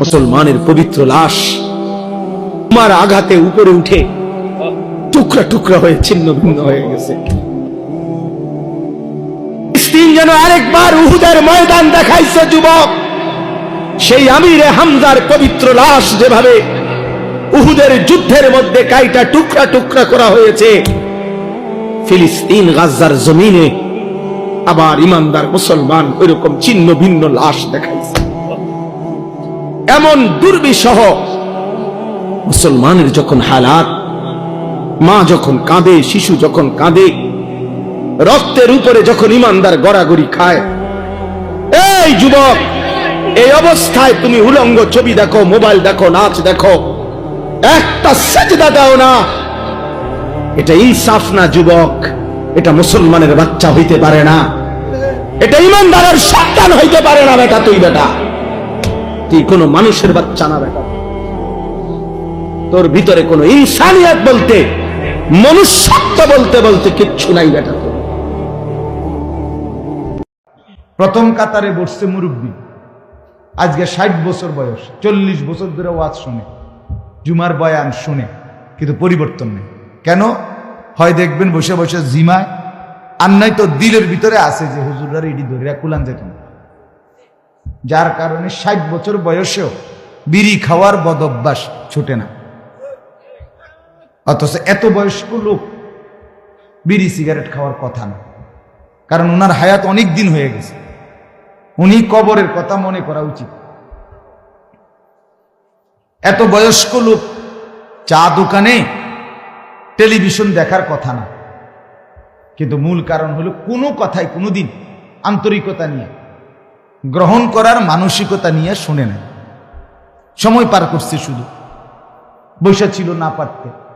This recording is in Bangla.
মুসলমানের পবিত্র লাশ তোমার আঘাতে উপরে উঠে টুকরা টুকরা হয়ে, ছিন্ন ভিন্ন হয়ে গেছে। যেন আরেকবার উহুদের ময়দান দেখাইছে যুবক। সেই আমিরে হামজার পবিত্র লাশ যেভাবে উহুদের যুদ্ধের মধ্যে কাইটা টুকরা টুকরা করা হয়েছে, ফিলিস্তিন গাজার জমিনে আবার ইমানদার মুসলমান ওইরকম ছিন্ন ভিন্ন লাশ দেখাইছে। এমন দুর্বিষহ মুসলমানের যখন হালাত, মা যখন কাঁদে, শিশু যখন কাঁদে, রক্তের উপরে যখন ইমানদার গড়াগড়ি খায়, এই যুবক, এই অবস্থায় তুমি উলঙ্গ ছবি দেখো, মোবাইল দেখো, নাচ দেখো, একটা সেজদা দাও না। এটা ইনসাফ না যুবক, এটা মুসলমানের বাচ্চা হইতে পারে না, এটা ইমানদারের সন্তান হইতে পারে না, বেটা, তুই বেটা। তুই কোনো মানুষের বাচ্চা না বেটা। তোর ভিতরে কোনো ইনসানিয়াত বলতে, মনুষ্যত্ব বলতে বলতে কিচ্ছু নাই বেটা প্রথম কাতারে বসছে মুরব্বী। আজকে ষাট বছর বয়স, চল্লিশ বছর ধরে ওয়াজ শুনে। জুমার বয়ান শুনে, কিন্তু পরিবর্তন নেই। কেন? হয় দেখবেন বসে বসে জিমায়। আর নাই তো দিলের ভিতরে আছে যে, হুজুরার ইডি ধরিয়া কুলান যেত না। যার কারণে ষাট বছর বয়সেও বিড়ি খাওয়ার বদ অভ্যাস ছুটে না। অথচ এত বয়স্ক লোক বিড়ি সিগারেট খাওয়ার কথা না। কারণ ওনার হায়াত অনেক দিন হয়ে গেছে। উনি কবরের কথা মনে করা উচিত। এত বয়স্ক লোক চা দোকানে টেলিভিশন দেখার কথা না। কিন্তু মূল কারণ হলো কোনো কথাই কোনোদিন আন্তরিকতা নিয়ে গ্রহণ করার মানসিকতা নিয়ে শুনে নেয়। সময় পার করছে শুধু। বৈশা ছিল না পারতে।